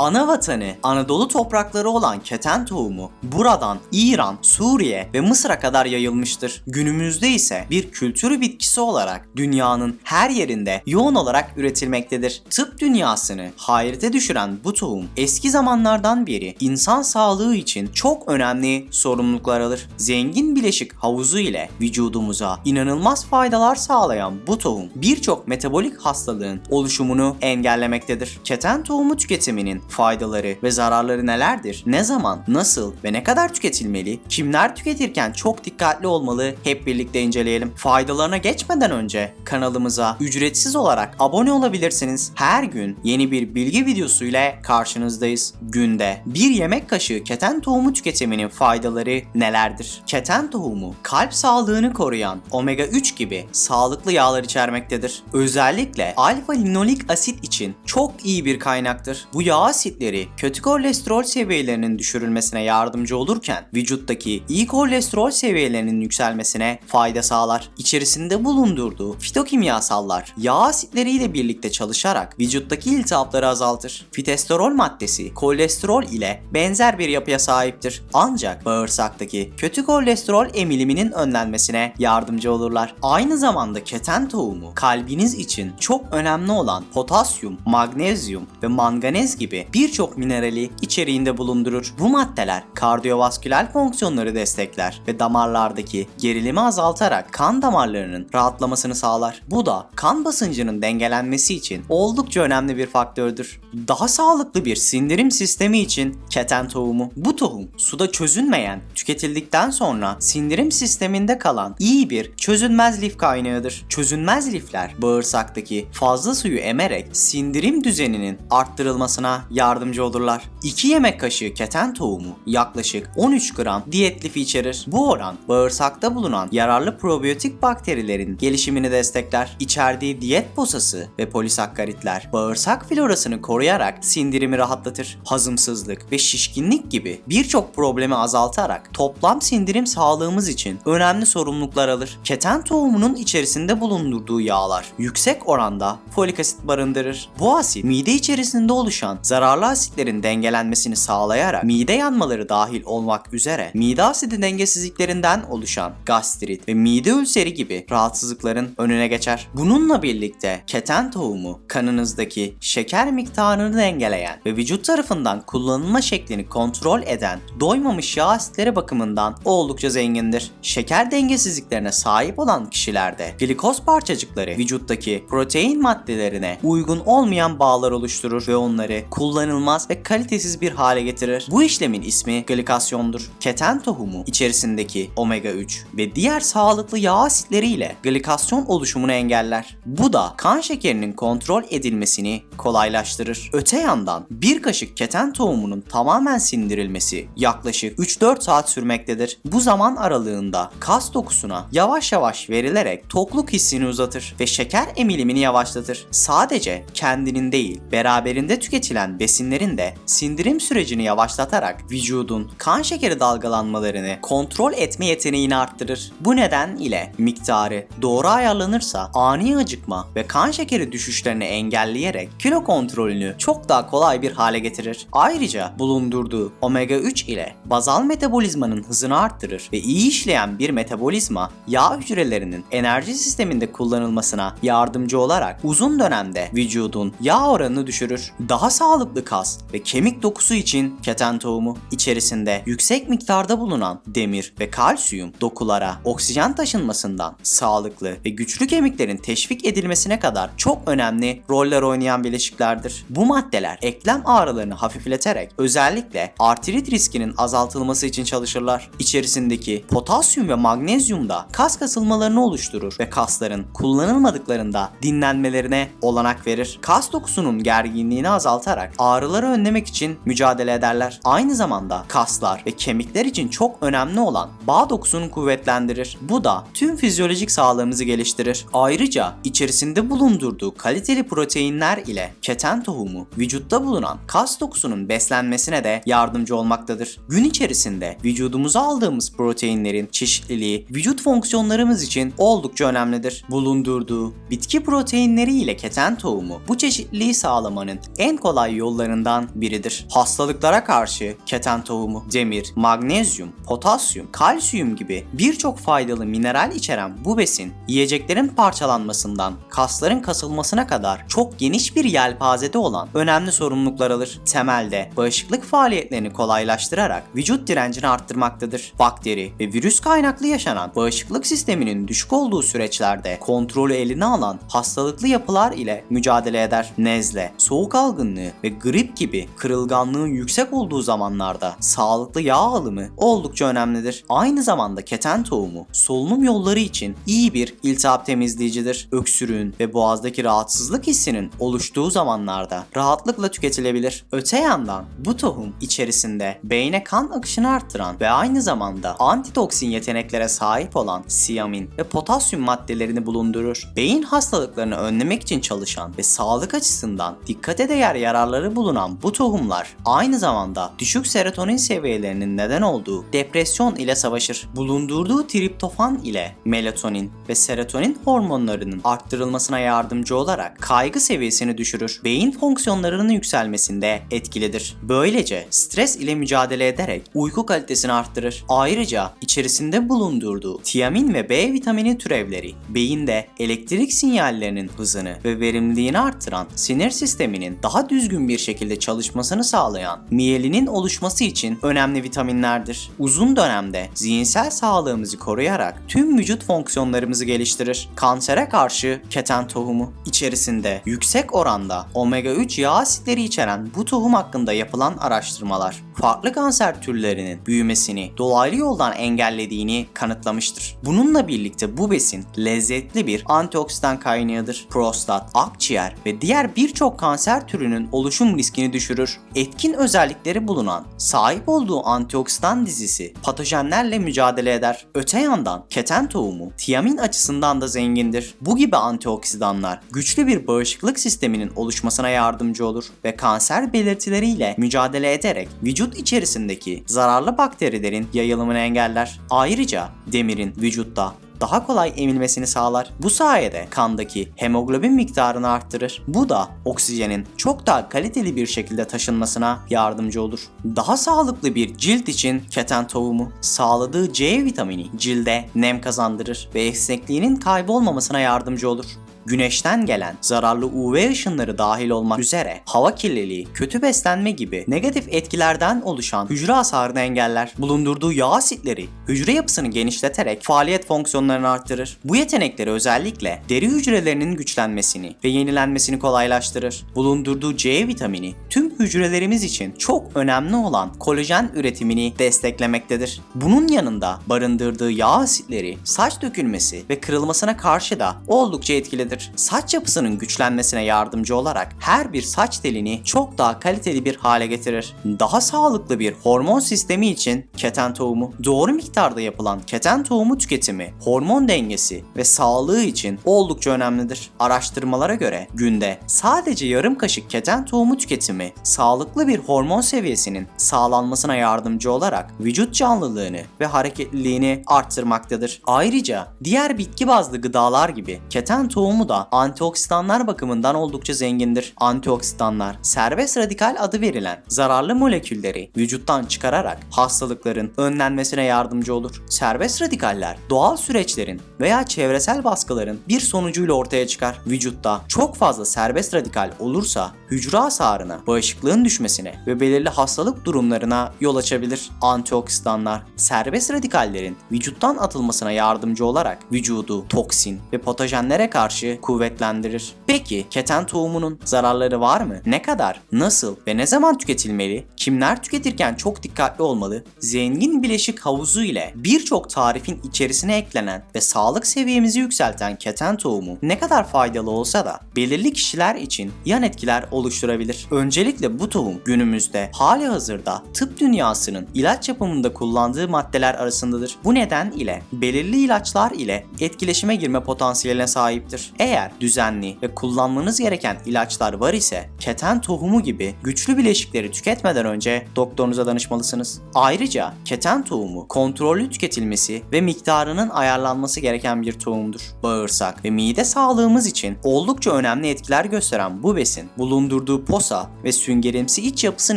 Ana vatanı Anadolu toprakları olan keten tohumu buradan İran, Suriye ve Mısır'a kadar yayılmıştır. Günümüzde ise bir kültür bitkisi olarak dünyanın her yerinde yoğun olarak üretilmektedir. Tıp dünyasını hayrete düşüren bu tohum eski zamanlardan beri insan sağlığı için çok önemli sorumluluklar alır. Zengin bileşik havuzu ile vücudumuza inanılmaz faydalar sağlayan bu tohum birçok metabolik hastalığın oluşumunu engellemektedir. Keten tohumu tüketiminin faydaları ve zararları nelerdir? Ne zaman, nasıl ve ne kadar tüketilmeli? Kimler tüketirken çok dikkatli olmalı? Hep birlikte inceleyelim. Faydalarına geçmeden önce kanalımıza ücretsiz olarak abone olabilirsiniz. Her gün yeni bir bilgi videosu ile karşınızdayız. Günde bir yemek kaşığı keten tohumu tüketiminin faydaları nelerdir? Keten tohumu kalp sağlığını koruyan omega 3 gibi sağlıklı yağlar içermektedir. Özellikle alfa linolik asit için çok iyi bir kaynaktır. Bu yağ asitleri kötü kolesterol seviyelerinin düşürülmesine yardımcı olurken vücuttaki iyi kolesterol seviyelerinin yükselmesine fayda sağlar. İçerisinde bulundurduğu fitokimyasallar yağ asitleriyle birlikte çalışarak vücuttaki iltihapları azaltır. Fitesterol maddesi kolesterol ile benzer bir yapıya sahiptir. Ancak bağırsaktaki kötü kolesterol emiliminin önlenmesine yardımcı olurlar. Aynı zamanda keten tohumu kalbiniz için çok önemli olan potasyum, magnezyum ve manganez gibi birçok minerali içeriğinde bulundurur. Bu maddeler kardiyovasküler fonksiyonları destekler ve damarlardaki gerilimi azaltarak kan damarlarının rahatlamasını sağlar. Bu da kan basıncının dengelenmesi için oldukça önemli bir faktördür. Daha sağlıklı bir sindirim sistemi için keten tohumu. Bu tohum suda çözünmeyen, tüketildikten sonra sindirim sisteminde kalan iyi bir çözünmez lif kaynağıdır. Çözünmez lifler bağırsaktaki fazla suyu emerek sindirim düzeninin arttırılmasına yardımcı olurlar. 2 yemek kaşığı keten tohumu yaklaşık 13 gram diyet lifi içerir. Bu oran bağırsakta bulunan yararlı probiyotik bakterilerin gelişimini destekler. İçerdiği diyet posası ve polisakkaritler bağırsak florasını koruyarak sindirimi rahatlatır. Hazımsızlık ve şişkinlik gibi birçok problemi azaltarak toplam sindirim sağlığımız için önemli sorumluluklar alır. Keten tohumunun içerisinde bulundurduğu yağlar yüksek oranda folik asit barındırır. Bu asit mide içerisinde oluşan zararlı asitlerin dengelenmesini sağlayarak mide yanmaları dahil olmak üzere mide asidi dengesizliklerinden oluşan gastrit ve mide ülseri gibi rahatsızlıkların önüne geçer. Bununla birlikte keten tohumu kanınızdaki şeker miktarını dengeleyen ve vücut tarafından kullanılma şeklini kontrol eden doymamış yağ asitleri bakımından oldukça zengindir. Şeker dengesizliklerine sahip olan kişilerde glikoz parçacıkları vücuttaki protein maddelerine uygun olmayan bağlar oluşturur ve onları kullanılmaz ve kalitesiz bir hale getirir. Bu işlemin ismi glikasyondur. Keten tohumu içerisindeki omega 3 ve diğer sağlıklı yağ asitleriyle glikasyon oluşumunu engeller. Bu da kan şekerinin kontrol edilmesini kolaylaştırır. Öte yandan bir kaşık keten tohumunun tamamen sindirilmesi yaklaşık 3-4 saat sürmektedir. Bu zaman aralığında kas dokusuna yavaş yavaş verilerek tokluk hissini uzatır ve şeker emilimini yavaşlatır. Sadece kendinin değil, beraberinde tüketilen besinlerin de sindirim sürecini yavaşlatarak vücudun kan şekeri dalgalanmalarını kontrol etme yeteneğini arttırır. Bu neden ile miktarı doğru ayarlanırsa ani acıkma ve kan şekeri düşüşlerini engelleyerek kilo kontrolünü çok daha kolay bir hale getirir. Ayrıca bulundurduğu omega 3 ile bazal metabolizmanın hızını arttırır ve iyi işleyen bir metabolizma yağ hücrelerinin enerji sisteminde kullanılmasına yardımcı olarak uzun dönemde vücudun yağ oranını düşürür. Daha sağlıklı kas ve kemik dokusu için keten tohumu içerisinde yüksek miktarda bulunan demir ve kalsiyum dokulara oksijen taşınmasından sağlıklı ve güçlü kemiklerin teşvik edilmesine kadar çok önemli roller oynayan bileşiklerdir. Bu maddeler eklem ağrılarını hafifleterek özellikle artrit riskinin azaltılması için çalışırlar. İçerisindeki potasyum ve magnezyum da kas kasılmalarını oluşturur ve kasların kullanılmadıklarında dinlenmelerine olanak verir. Kas dokusunun gerginliğini azaltarak ağrıları önlemek için mücadele ederler. Aynı zamanda kaslar ve kemikler için çok önemli olan bağ dokusunu kuvvetlendirir. Bu da tüm fizyolojik sağlığımızı geliştirir. Ayrıca içerisinde bulundurduğu kaliteli proteinler ile keten tohumu vücutta bulunan kas dokusunun beslenmesine de yardımcı olmaktadır. Gün içerisinde vücudumuza aldığımız proteinlerin çeşitliliği vücut fonksiyonlarımız için oldukça önemlidir. Bulundurduğu bitki proteinleri ile keten tohumu bu çeşitliliği sağlamanın en kolay yolu yollarından biridir. Hastalıklara karşı keten tohumu, demir, magnezyum, potasyum, kalsiyum gibi birçok faydalı mineral içeren bu besin yiyeceklerin parçalanmasından kasların kasılmasına kadar çok geniş bir yelpazede olan önemli sorumluluklar alır. Temelde bağışıklık faaliyetlerini kolaylaştırarak vücut direncini arttırmaktadır. Bakteri ve virüs kaynaklı yaşanan bağışıklık sisteminin düşük olduğu süreçlerde kontrolü eline alan hastalıklı yapılar ile mücadele eder. Nezle, soğuk algınlığı ve grip gibi kırılganlığın yüksek olduğu zamanlarda sağlıklı yağ alımı oldukça önemlidir. Aynı zamanda keten tohumu solunum yolları için iyi bir iltihap temizleyicidir. Öksürüğün ve boğazdaki rahatsızlık hissinin oluştuğu zamanlarda rahatlıkla tüketilebilir. Öte yandan bu tohum içerisinde beyne kan akışını arttıran ve aynı zamanda antitoksin yeteneklere sahip olan siyamin ve potasyum maddelerini bulundurur. Beyin hastalıklarını önlemek için çalışan ve sağlık açısından dikkate değer yararları bulunan bu tohumlar aynı zamanda düşük serotonin seviyelerinin neden olduğu depresyon ile savaşır. Bulundurduğu triptofan ile melatonin ve serotonin hormonlarının arttırılmasına yardımcı olarak kaygı seviyesini düşürür. Beyin fonksiyonlarının yükselmesinde etkilidir. Böylece stres ile mücadele ederek uyku kalitesini arttırır. Ayrıca içerisinde bulundurduğu tiamin ve B vitamini türevleri beyinde elektrik sinyallerinin hızını ve verimliliğini arttıran sinir sisteminin daha düzgün bir şekilde çalışmasını sağlayan miyelinin oluşması için önemli vitaminlerdir. Uzun dönemde zihinsel sağlığımızı koruyarak tüm vücut fonksiyonlarımızı geliştirir. Kansere karşı keten tohumu içerisinde yüksek oranda omega 3 yağ asitleri içeren bu tohum hakkında yapılan araştırmalar farklı kanser türlerinin büyümesini dolaylı yoldan engellediğini kanıtlamıştır. Bununla birlikte bu besin lezzetli bir antioksidan kaynağıdır. Prostat, akciğer ve diğer birçok kanser türünün oluşum riskini düşürür. Etkin özellikleri bulunan, sahip olduğu antioksidan dizisi patojenlerle mücadele eder. Öte yandan keten tohumu tiamin açısından da zengindir. Bu gibi antioksidanlar güçlü bir bağışıklık sisteminin oluşmasına yardımcı olur ve kanser belirtileriyle mücadele ederek vücut içerisindeki zararlı bakterilerin yayılımını engeller. Ayrıca demirin vücutta daha kolay emilmesini sağlar. Bu sayede kandaki hemoglobin miktarını arttırır. Bu da oksijenin çok daha kaliteli bir şekilde taşınmasına yardımcı olur. Daha sağlıklı bir cilt için keten tohumu sağladığı C vitamini cilde nem kazandırır ve esnekliğinin kaybolmamasına yardımcı olur güneşten gelen zararlı UV ışınları dahil olmak üzere hava kirliliği, kötü beslenme gibi negatif etkilerden oluşan hücre hasarını engeller. Bulundurduğu yağ asitleri hücre yapısını genişleterek faaliyet fonksiyonlarını arttırır. Bu yetenekleri özellikle deri hücrelerinin güçlenmesini ve yenilenmesini kolaylaştırır. Bulundurduğu C vitamini tüm hücrelerimiz için çok önemli olan kolajen üretimini desteklemektedir. Bunun yanında barındırdığı yağ asitleri saç dökülmesi ve kırılmasına karşı da oldukça etkilidir. Saç yapısının güçlenmesine yardımcı olarak her bir saç telini çok daha kaliteli bir hale getirir. Daha sağlıklı bir hormon sistemi için keten tohumu, doğru miktarda yapılan keten tohumu tüketimi, hormon dengesi ve sağlığı için oldukça önemlidir. Araştırmalara göre günde sadece yarım kaşık keten tohumu tüketimi sağlıklı bir hormon seviyesinin sağlanmasına yardımcı olarak vücut canlılığını ve hareketliliğini arttırmaktadır. Ayrıca diğer bitki bazlı gıdalar gibi keten tohumu da antioksidanlar bakımından oldukça zengindir. Antioksidanlar serbest radikal adı verilen zararlı molekülleri vücuttan çıkararak hastalıkların önlenmesine yardımcı olur. Serbest radikaller doğal süreçlerin veya çevresel baskıların bir sonucuyla ortaya çıkar. Vücutta çok fazla serbest radikal olursa hücre hasarına, bağışıklığın düşmesine ve belirli hastalık durumlarına yol açabilir. Antioksidanlar serbest radikallerin vücuttan atılmasına yardımcı olarak vücudu toksin ve patojenlere karşı kuvvetlendirir. Peki keten tohumunun zararları var mı? Ne kadar, nasıl ve ne zaman tüketilmeli? Kimler tüketirken çok dikkatli olmalı? Zengin bileşik havuzu ile birçok tarifin içerisine eklenen ve sağlık seviyemizi yükselten keten tohumu ne kadar faydalı olsa da belirli kişiler için yan etkiler oluşturabilir. Öncelikle bu tohum günümüzde hali hazırda tıp dünyasının ilaç yapımında kullandığı maddeler arasındadır. Bu neden ile belirli ilaçlar ile etkileşime girme potansiyeline sahiptir. Eğer düzenli ve kullanmanız gereken ilaçlar var ise keten tohumu gibi güçlü bileşikleri tüketmeden önce doktorunuza danışmalısınız. Ayrıca keten tohumu kontrollü tüketilmesi ve miktarının ayarlanması gereken bir tohumdur. Bağırsak ve mide sağlığımız için oldukça önemli etkiler gösteren bu besin bulundurduğu posa ve süngerimsi iç yapısı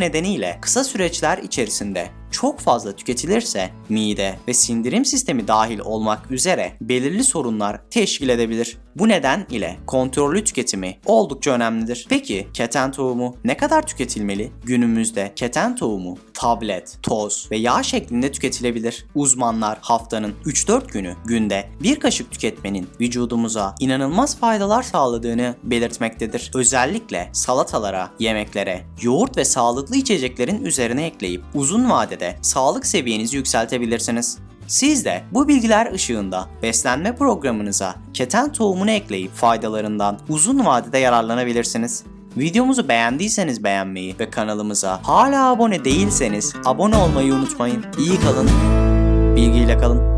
nedeniyle kısa süreçler içerisinde çok fazla tüketilirse mide ve sindirim sistemi dahil olmak üzere belirli sorunlar teşkil edebilir. Bu neden ile kontrollü tüketimi oldukça önemlidir. Peki keten tohumu ne kadar tüketilmeli? Günümüzde keten tohumu tablet, toz ve yağ şeklinde tüketilebilir. Uzmanlar haftanın 3-4 günü günde bir kaşık tüketmenin vücudumuza inanılmaz faydalar sağladığını belirtmektedir. Özellikle salatalara, yemeklere, yoğurt ve sağlıklı içeceklerin üzerine ekleyip uzun vadede sağlık seviyenizi yükseltebilirsiniz. Siz de bu bilgiler ışığında beslenme programınıza keten tohumunu ekleyip faydalarından uzun vadede yararlanabilirsiniz. Videomuzu beğendiyseniz beğenmeyi ve kanalımıza hala abone değilseniz abone olmayı unutmayın. İyi kalın, bilgiyle kalın.